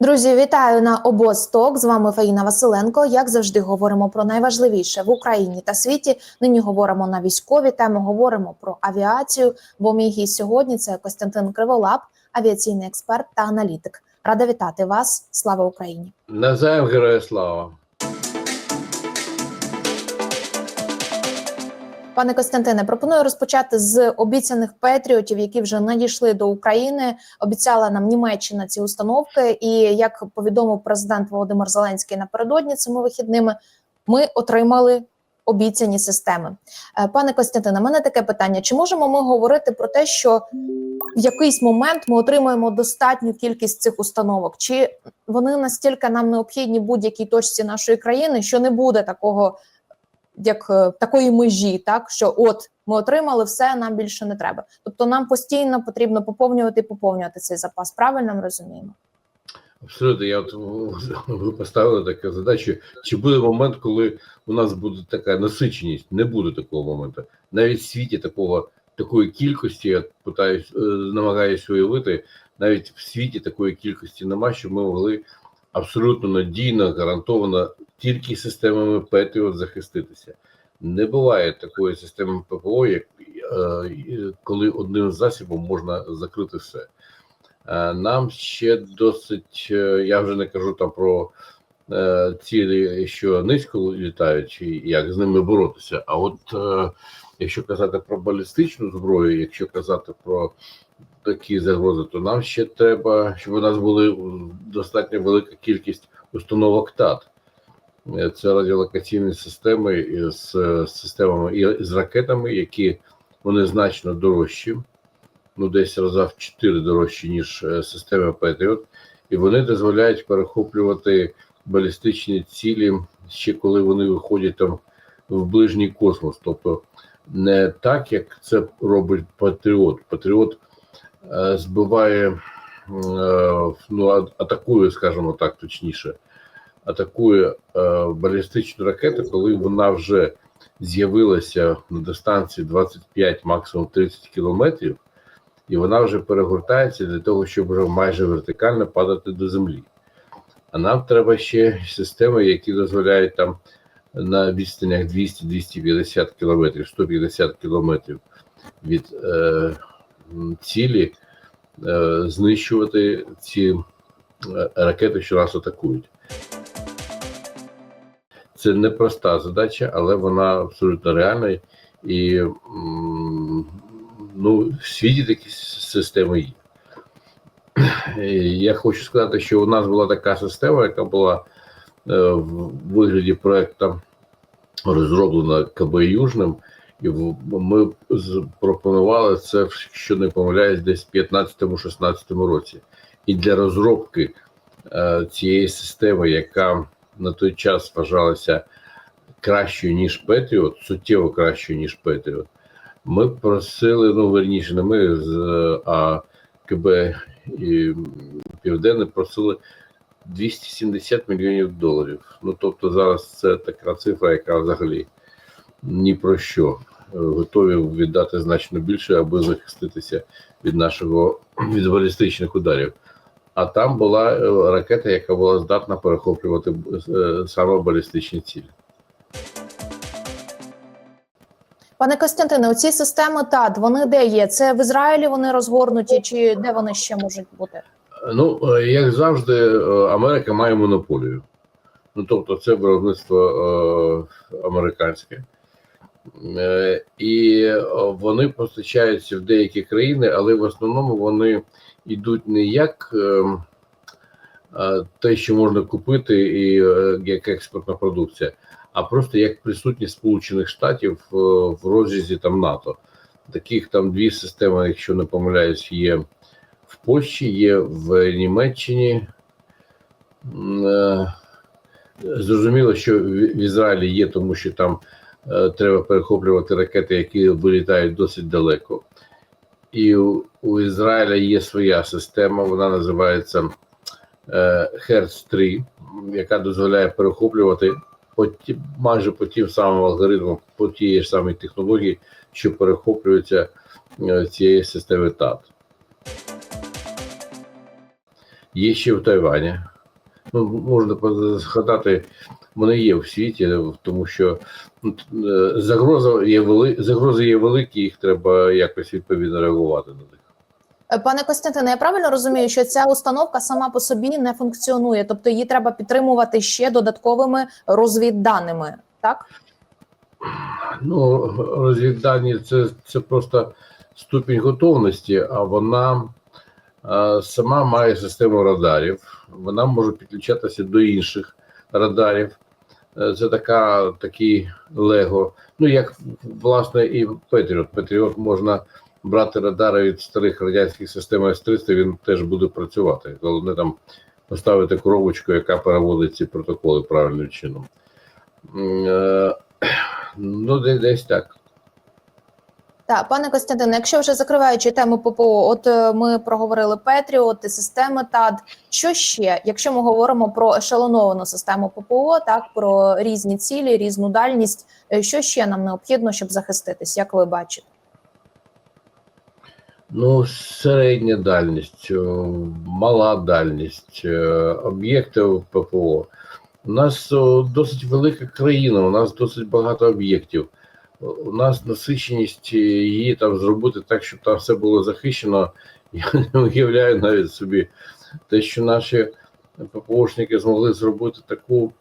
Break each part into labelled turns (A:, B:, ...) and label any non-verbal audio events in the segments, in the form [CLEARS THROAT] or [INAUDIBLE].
A: Друзі, вітаю на обосток. З вами Фаїна Василенко. Як завжди, говоримо про найважливіше в Україні та світі. Нині говоримо на військові теми. Говоримо про авіацію. Бо мій гість сьогодні це Костянтин Криволап, авіаційний експерт та аналітик. Рада вітати вас. Слава Україні!
B: Назаєм героя слава.
A: Пане Костянтине, пропоную розпочати з обіцяних патріотів, які вже надійшли до України. Обіцяла нам Німеччина ці установки. І як повідомив президент Володимир Зеленський напередодні цими вихідними, ми отримали обіцяні системи. Е, Пане Костянтине, мене таке питання: чи можемо ми говорити про те, що в якийсь момент ми отримаємо достатню кількість цих установок? Чи вони настільки нам необхідні будь-якій точці нашої країни, що не буде такого? Як е, такої межі, так що от ми отримали все, нам більше не треба. Тобто нам постійно потрібно поповнювати і поповнювати цей запас. Правильно ми розуміємо?
B: Абсолютно, я от ви поставили таку задачу. Чи буде момент, коли у нас буде така насиченість? Не буде такого моменту. Навіть в світі такого такої кількості, я питаюсь, е, намагаюся уявити, навіть в світі такої кількості немає, щоб ми могли абсолютно надійно, гарантовано тільки системами Patriot захиститися. Не буває такої системи ППО, як е, коли одним засобом можна закрити все. Е, Нам ще досить, е, я вже не кажу там про цілі, що низько літають, чи як з ними боротися. А от якщо казати про балістичну зброю, якщо казати про такі загрози, то нам ще треба, щоб у нас були достатньо велика кількість установок ТАТ. Е, Це радіолокаційні системи з системами і з ракетами, які вони значно дорожчі, ну десь раза в 4 дорожчі, ніж е, системи Patriot, і вони дозволяють перехоплювати балістичні цілі ще коли вони виходять там в ближній космос. Тобто не так, як це робить Патріот. Патріот е, збиває, е, ну, атакує, скажімо так, точніше, атакує е, балістичну ракету, коли вона вже з'явилася на дистанції 25, максимум 30 кілометрів, і вона вже перегортається для того, щоб вже майже вертикально падати до землі. А нам треба ще системи, які дозволяють там на відстанях 200-250 кілометрів, 150 кілометрів від е, цілі е, знищувати ці е, ракети, що нас атакують. Це непроста задача, але вона абсолютно реальна. І ну, в світі такі системи є. Я хочу сказати, що у нас була така система, яка була е, в вигляді проекту розроблена КБ Южним, і ми пропонували це, якщо не помиляюсь, десь в 15-16 році. І для розробки е, цієї системи, яка на той час вважалася кращою, ніж Петріот, суттєво кращою, ніж Петріот, ми просили, ну верніше, не ми а КБ і Південне просили 270 мільйонів доларів. Ну тобто зараз це така цифра, яка взагалі ні про що. Готові віддати значно більше, аби захиститися від нашого від балістичних ударів. А там була е, ракета, яка була здатна перехоплювати е, саме балістичні цілі.
A: Пане Костянтине, оці системи ТАД, вони де є? Це в Ізраїлі вони розгорнуті, чи де вони ще можуть бути?
B: Ну, е, як завжди, Америка має монополію. Ну, тобто, це виробництво е, американське. Е, і вони постачаються в деякі країни, але в основному вони йдуть не як е, е, те, що можна купити, і е, як експортна продукція, а просто як присутність Сполучених Штатів в розрізі там НАТО. Таких там дві системи, якщо не помиляюсь, є в Польщі, є в Німеччині. Е, Зрозуміло, що в Ізраїлі є, тому що там треба перехоплювати ракети, які вилітають досить далеко. І у, Ізраїля є своя система, вона називається е, Hertz 3, яка дозволяє перехоплювати по ті, майже по тим самим алгоритмам, по тієї ж самій технології, що перехоплюються е, цієї системи ТАТ. є ще в Тайвані. Ну, можна згадати, вони є в світі, тому що загроза є вели... загрози є великі, їх треба якось відповідно реагувати на них.
A: Е, Пане Костянтине, я правильно розумію, що ця установка сама по собі не функціонує, тобто її треба підтримувати ще додатковими розвідданими, так?
B: Ну, розвіддані це, це просто ступінь готовності, а вона е, сама має систему радарів. Вона може підключатися до інших радарів. Е, Це така такий Лего. Ну, як власне і Петріот. Петріот можна брати радари від старих радянських систем С-300, він теж буде працювати. Головне там поставити коробочку, яка переводить ці протоколи правильним чином. Е, Ну, де- десь так.
A: Так, пане Костянтине, якщо вже закриваючи тему ППО, от е, ми проговорили Петріот системи ТАД. Що ще, якщо ми говоримо про ешелоновану систему ППО, так про різні цілі, різну дальність, е, що ще нам необхідно, щоб захиститись, як ви бачите?
B: Ну, середня дальність, мала дальність, е, об'єкти ППО. У нас досить велика країна, у нас досить багато об'єктів. У нас насиченість е, її там зробити так, щоб там все було захищено. Я не уявляю навіть собі те, що наші ППОшники змогли зробити таку.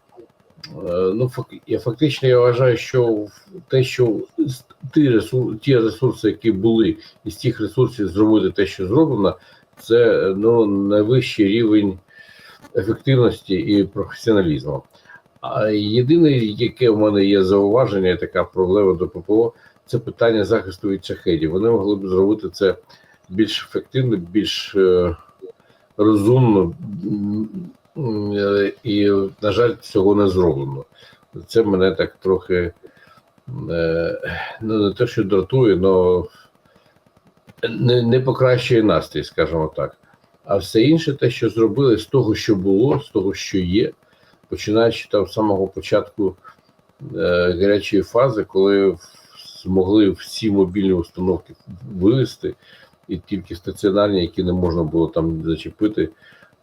B: е, Ну, я фактично я вважаю, що те, що ті ресурси, ті ресурси, які були із тих ресурсів зробити те, що зроблено, це ну, найвищий рівень ефективності і професіоналізму. А єдине, яке в мене є зауваження, і така проблема до ППО, це питання захисту від шахедів. Вони могли б зробити це більш ефективно, більш е, розумно, е, і, на жаль, цього не зроблено. Це мене так трохи е, ну, не те, що дратує, але не, не покращує настрій, скажімо так. А все інше, те, що зробили з того, що було, з того, що є, починаючи там з самого початку е, гарячої фази, коли змогли всі мобільні установки вивести, і тільки стаціонарні, які не можна було там зачепити,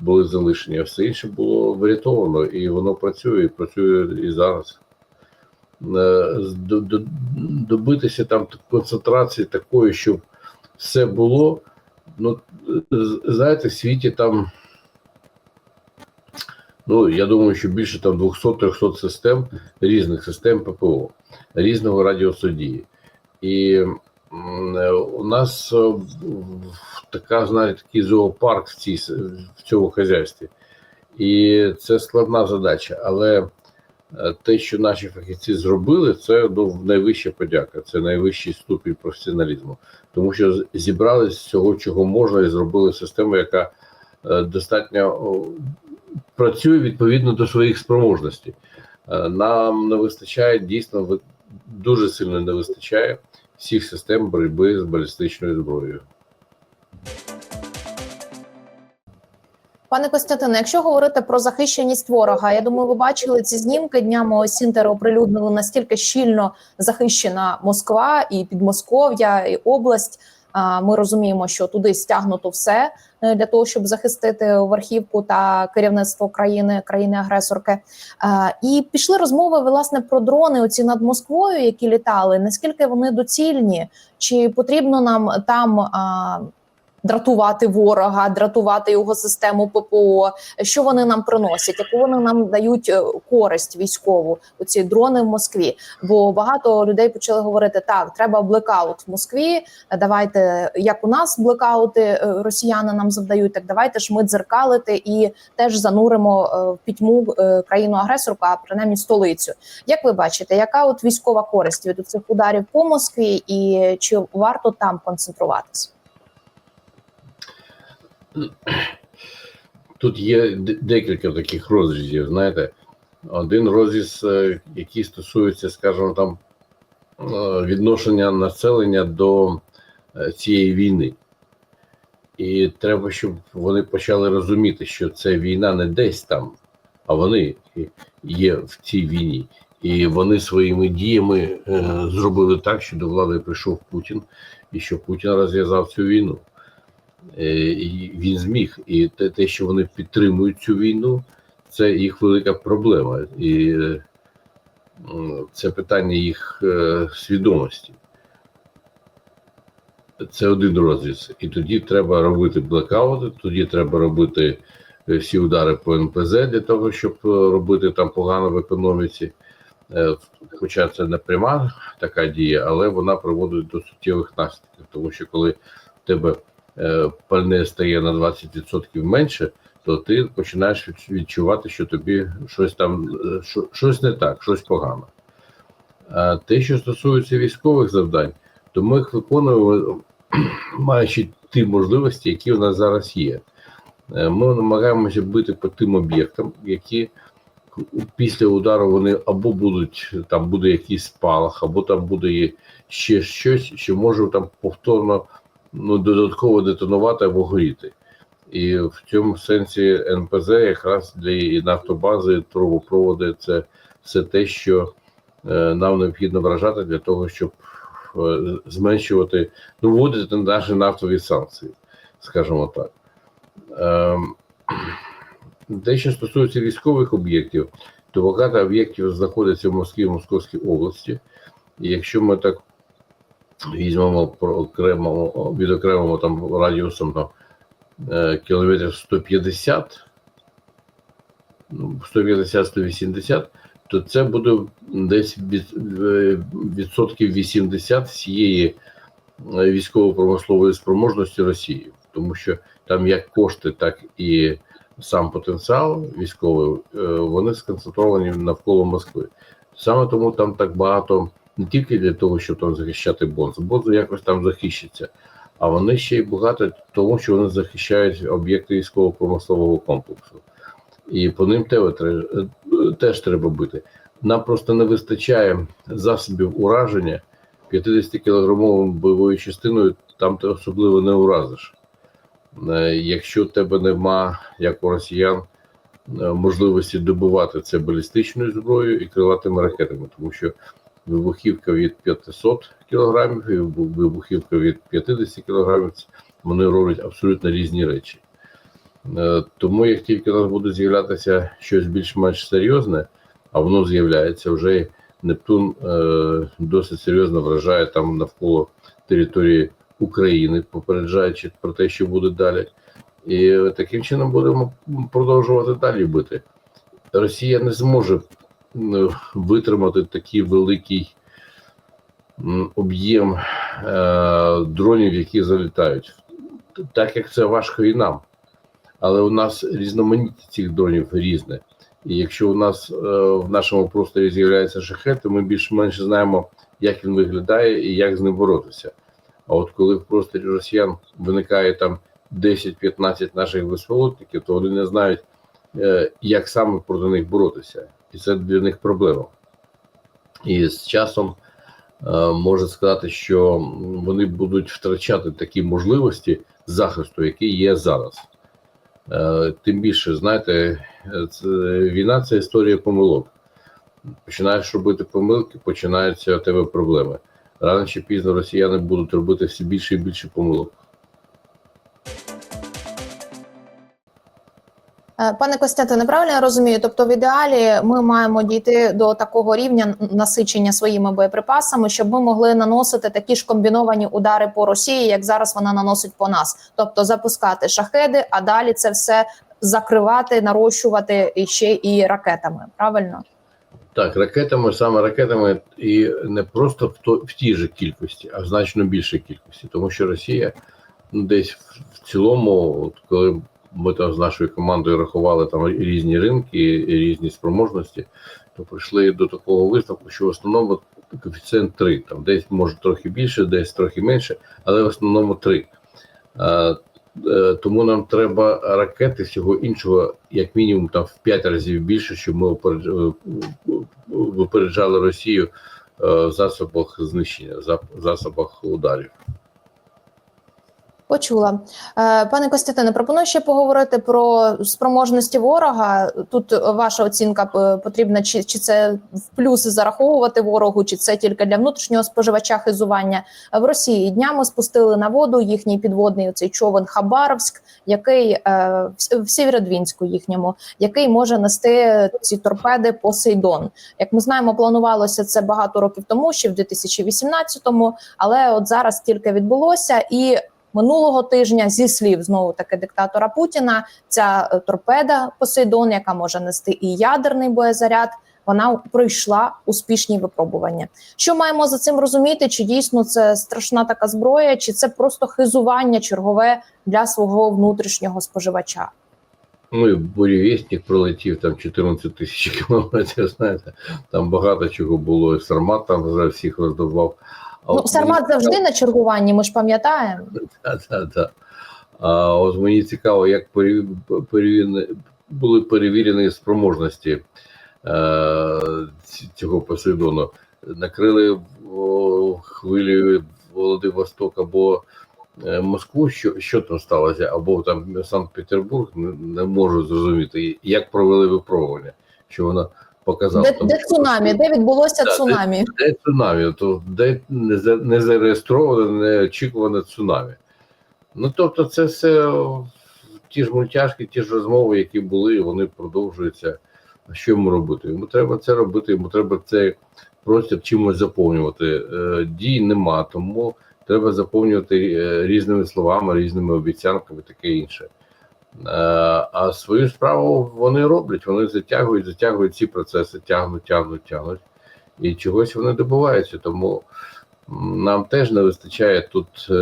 B: були залишені. А все інше було врятовано, і воно працює, і працює і зараз. Е, добитися там концентрації такої, щоб все було. Ну, знаєте, в світі там, ну, я думаю, що більше там 200-300 систем, різних систем ППО, різного радіосудії. І е, у нас е, така, знаєте, такий зоопарк в, цій, в цьому хазяйстві. І це складна задача, але е, те, що наші фахівці зробили, це ну, найвища подяка, це найвищий ступінь професіоналізму тому що зібрали з цього, чого можна, і зробили систему, яка достатньо працює відповідно до своїх спроможностей. Е, Нам не вистачає дійсно дуже сильно не вистачає всіх систем боротьби з балістичною зброєю.
A: Пане Костянтине, якщо говорити про захищеність ворога, я думаю, ви бачили ці знімки днями ось оприлюднили настільки щільно захищена Москва і Підмосков'я, і область. Ми розуміємо, що туди стягнуто все е, для того, щоб захистити верхівку та керівництво країни, країни-агресорки. І пішли розмови власне про дрони. Оці над Москвою, які літали. Наскільки вони доцільні? Чи потрібно нам там? Дратувати ворога, дратувати його систему ППО. Що вони нам приносять? Яку вони нам дають е, користь військову? Оці дрони в Москві? Бо багато людей почали говорити: так, треба блекаут в Москві. Давайте як у нас блекаути е, росіяни нам завдають, так давайте ж ми дзеркалити і теж зануримо е, в пітьму країну агресорку, а принаймні столицю. Як ви бачите, яка от військова користь від цих ударів по Москві, і чи варто там концентруватися?
B: Тут є декілька таких розрізів. Знаєте, один розріз, е, який стосується, скажімо, там е, відношення населення до е, цієї війни. І треба, щоб вони почали розуміти, що це війна не десь там, а вони є в цій війні. І вони своїми діями зробили так, що до влади прийшов Путін, і що Путін розв'язав цю війну. Е, він зміг. І те, те, що вони підтримують цю війну, це їх велика проблема. І е, це питання їх е, свідомості. Це один розріз. І тоді треба робити блекаути, тоді треба робити всі удари по НПЗ для того, щоб робити там погано в економіці. Хоча це не пряма така дія, але вона приводить до суттєвих наслідків, тому що коли в тебе пальне стає на 20% менше, то ти починаєш відчувати, що тобі щось там е, щось не так, щось погано. А те, що стосується військових завдань, то ми їх виконуємо, [CLEARS THROAT] маючи ті можливості, які у нас зараз є. Е, Ми намагаємося бити по тим об'єктам, які після удару вони або будуть там буде якийсь спалах, або там буде ще щось, що може там повторно ну, додатково детонувати або горіти. І в цьому сенсі НПЗ якраз для і нафтобази, трубопроводи це все те, що е, нам необхідно вражати для того, щоб е, зменшувати, ну, вводити наші нафтові санкції, скажімо так. Ем, те, що стосується військових об'єктів, то багато об'єктів знаходяться в Москві, і Московській області. І якщо ми так візьмемо окремо, відокремимо там радіусом там, е, кілометрів 150, ну, 150-180, то це буде десь е, відсотків 80 всієї е, військово-промислової спроможності Росії, тому що там як кошти, так і сам потенціал військовий, вони сконцентровані навколо Москви. Саме тому там так багато не тільки для того, щоб там захищати Бонз, Бонз якось там захищиться, а вони ще й багато тому, що вони захищають об'єкти військово-промислового комплексу. І по ним те- теж треба бити. Нам просто не вистачає засобів ураження 50-кілограмовою бойовою частиною, там ти особливо не уразиш. Е, Якщо в тебе нема, як у росіян, е, можливості добивати це балістичною зброєю і крилатими ракетами, тому що вибухівка від 500 кілограмів і вибухівка від 50 кілограмів вони роблять абсолютно різні речі. Е, Тому як тільки у нас буде з'являтися щось більш-менш серйозне, а воно з'являється вже Нептун е, досить серйозно вражає там навколо території України, попереджаючи про те, що буде далі. І таким чином будемо продовжувати далі бити. Росія не зможе витримати такий великий об'єм е, дронів, які залітають, так як це важко і нам. Але у нас різноманіття цих дронів різне. І якщо у нас е, в нашому просторі з'являється шахет, то ми більш-менш знаємо, як він виглядає і як з ним боротися. А от коли в просторі росіян виникає там 10-15 наших безпілотників, то вони не знають, е, як саме проти них боротися. І це для них проблема. І з часом е, можна сказати, що вони будуть втрачати такі можливості захисту, які є зараз. Е, Тим більше, знаєте, війна це історія помилок. Починаєш робити помилки, починаються у тебе проблеми. Рано чи пізно росіяни будуть робити все більше і більше помилок.
A: Пане Костянтине, правильно я розумію? Тобто, в ідеалі ми маємо дійти до такого рівня насичення своїми боєприпасами, щоб ми могли наносити такі ж комбіновані удари по Росії, як зараз вона наносить по нас, тобто запускати шахеди, а далі це все закривати, нарощувати ще і ракетами. Правильно?
B: Так, ракетами, саме ракетами, і не просто в, то, в тій же кількості, а значно більшій кількості. Тому що Росія ну, десь в цілому, от коли ми там з нашою командою рахували там різні ринки різні спроможності, то прийшли до такого висновку, що в основному коефіцієнт 3, там десь може трохи більше, десь трохи менше, але в основному 3. А, е, тому нам треба ракети всього іншого, як мінімум, там в 5 разів більше, щоб ми опередж- е, випереджали Росію е, в засобах знищення, за- засобах ударів.
A: Почула. Е, Пане Костянтине, пропоную ще поговорити про спроможності ворога. Тут ваша оцінка е, потрібна, чи, чи це в плюси зараховувати ворогу, чи це тільки для внутрішнього споживача хизування. В Росії днями спустили на воду їхній підводний оцей човен Хабаровськ, який е, в Сєвєродвінську їхньому, який може нести ці торпеди Посейдон. Як ми знаємо, планувалося це багато років тому, ще в 2018-му, але от зараз тільки відбулося і. Минулого тижня, зі слів знову таки диктатора Путіна, ця е, торпеда Посейдон, яка може нести і ядерний боєзаряд, вона пройшла успішні випробування. Що маємо за цим розуміти? Чи дійсно це страшна така зброя, чи це просто хизування чергове для свого внутрішнього споживача?
B: Ну і бурєвєстник пролетів там 14 тисяч кілометрів. Знаєте, там багато чого було. І Сармат там вже всіх роздавав.
A: Ну Сармат завжди на чергуванні. Ми ж пам'ятаємо.
B: Да, да, да. А от мені цікаво, як були перевірені спроможності е, цього Посейдону. Накрили о, хвилею Владивосток або е, Москву, що, що там сталося, або там Санкт-Петербург, не, не можу зрозуміти, як провели випробування, що вона показала.
A: Де,
B: Тому
A: де
B: що-
A: цунамі? Де відбулося
B: Да,
A: цунамі?
B: де цунамі, то де не, за- не зареєстроване, неочікуване цунамі. Ну тобто, це все ті ж мультяшки, ті ж розмови, які були, вони продовжуються. А що йому робити? Йому треба це робити, йому треба цей простір чимось заповнювати. Е, дій нема, тому треба заповнювати е, різними словами, різними обіцянками, таке інше. Е, а свою справу вони роблять, вони затягують, затягують ці процеси, тягнуть, тягнуть, тягнуть і чогось вони добуваються. Тому нам теж не вистачає тут е,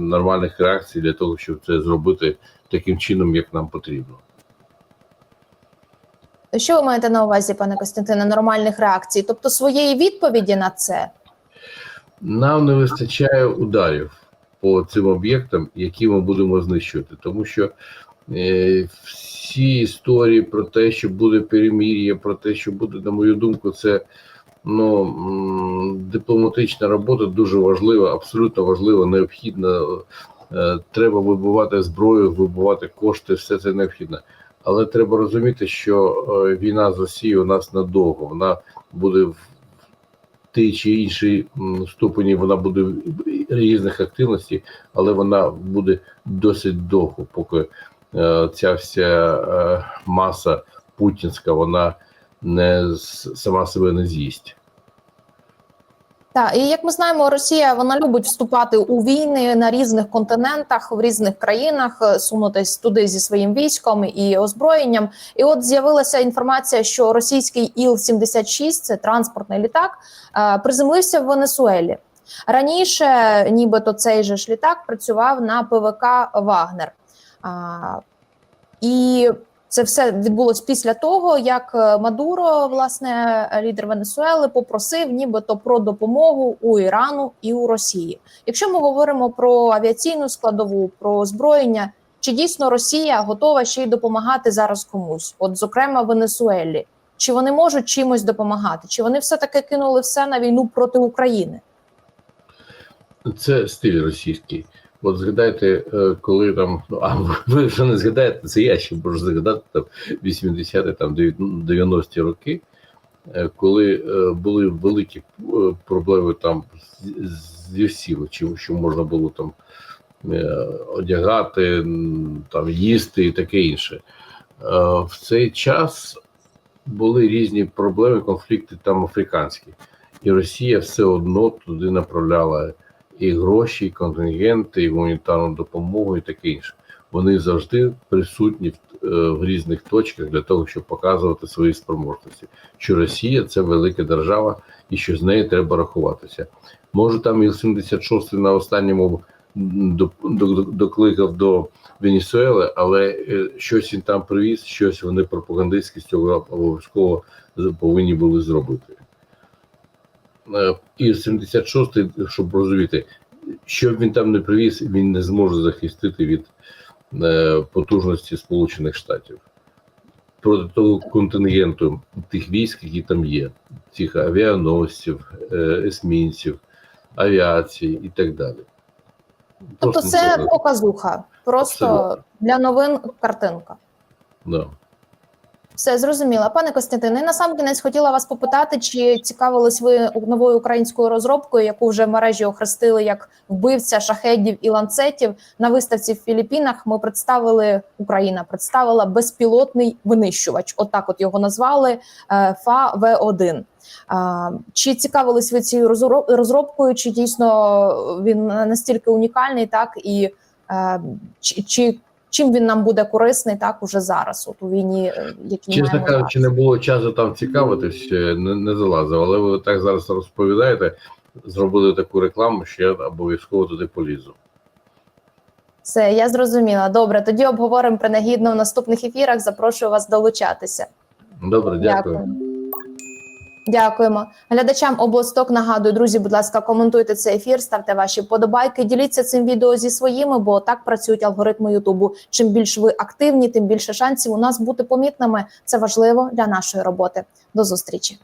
B: нормальних реакцій для того, щоб це зробити таким чином, як нам потрібно.
A: Що ви маєте на увазі, пане Костянтине, нормальних реакцій? Тобто своєї відповіді на це?
B: Нам не вистачає ударів по цим об'єктам, які ми будемо знищувати, тому що всі історії про те, що буде перемір'я, про те, що буде, на мою думку, це ну, дипломатична робота дуже важлива, абсолютно важлива, необхідна. Е, Треба вибивати зброю, вибивати кошти, все це необхідно. Але треба розуміти, що е, війна з Росією у нас надовго. Вона буде в тій чи іншій ступені, вона буде в різних активностей, але вона буде досить довго, поки е, ця вся е, маса путінська вона не сама себе не з'їсть.
A: Так, і як ми знаємо, Росія вона любить вступати у війни на різних континентах, в різних країнах, е, сунутись туди зі своїм військом і озброєнням. І от з'явилася інформація, що російський Іл-76, це транспортний літак, е, приземлився в Венесуелі. Раніше, нібито цей же ж літак працював на ПВК Вагнер. А, І це все відбулось після того, як е, Мадуро, власне, лідер Венесуели, попросив нібито про допомогу у Ірану і у Росії. Якщо ми говоримо про авіаційну складову, про озброєння, чи дійсно Росія готова ще й допомагати зараз комусь? От, зокрема, Венесуелі, чи вони можуть чимось допомагати? Чи вони все таки кинули все на війну проти України?
B: Це стиль російський. От згадайте, е, коли там, ну а ви вже не згадаєте, це я ще можу згадати там 80-ті, там 90-ті роки, е, коли е, були великі проблеми там зі всім, чим що можна було там одягати, там їсти і таке інше. В цей час були різні проблеми, конфлікти там африканські, і Росія все одно туди направляла і гроші, і контингенти, і гуманітарну допомогу, і таке інше. Вони завжди присутні в, е, в різних точках для того, щоб показувати свої спроможності. Що Росія це велика держава, і що з нею треба рахуватися. Може, там і 76 на останньому докликав до Венесуели, але е, щось він там привіз, щось вони пропагандистські з цього обов'язково повинні були зробити. Е, І 76-й, щоб розуміти, що б він там не привіз, він не зможе захистити від е, потужності Сполучених Штатів проти того контингенту тих військ, які там є, цих авіаносців, е, есмінців, авіації і так далі.
A: Тобто,
B: Просто
A: це показуха, просто
B: Абсолютно.
A: для новин картинка.
B: да.
A: Все зрозуміло. Пане Костянтине, і на сам кінець хотіла вас попитати, чи цікавились ви новою українською розробкою, яку вже в мережі охрестили як вбивця шахедів і ланцетів. На виставці в Філіппінах ми представили Україна представила безпілотний винищувач. Отак, от його назвали е, ФА В1. Чи цікавились ви цією розробкою? Чи дійсно він настільки унікальний, так і е, чи, чи чим він нам буде корисний так уже зараз, от у війні, е, які
B: Чесно
A: маємо
B: кажучи,
A: зараз?
B: не було часу там цікавитись, е, не, не залазив, але ви так зараз розповідаєте, зробили таку рекламу, що я обов'язково туди полізу.
A: Все, я зрозуміла. Добре, тоді обговоримо принагідно в наступних ефірах. Запрошую вас долучатися.
B: Добре, дякую.
A: Дякуємо глядачам областок. Нагадую, друзі, будь ласка, коментуйте цей ефір, ставте ваші подобайки, діліться цим відео зі своїми, бо так працюють алгоритми Ютубу. Чим більш ви активні, тим більше шансів у нас бути помітними. Це важливо для нашої роботи. До зустрічі.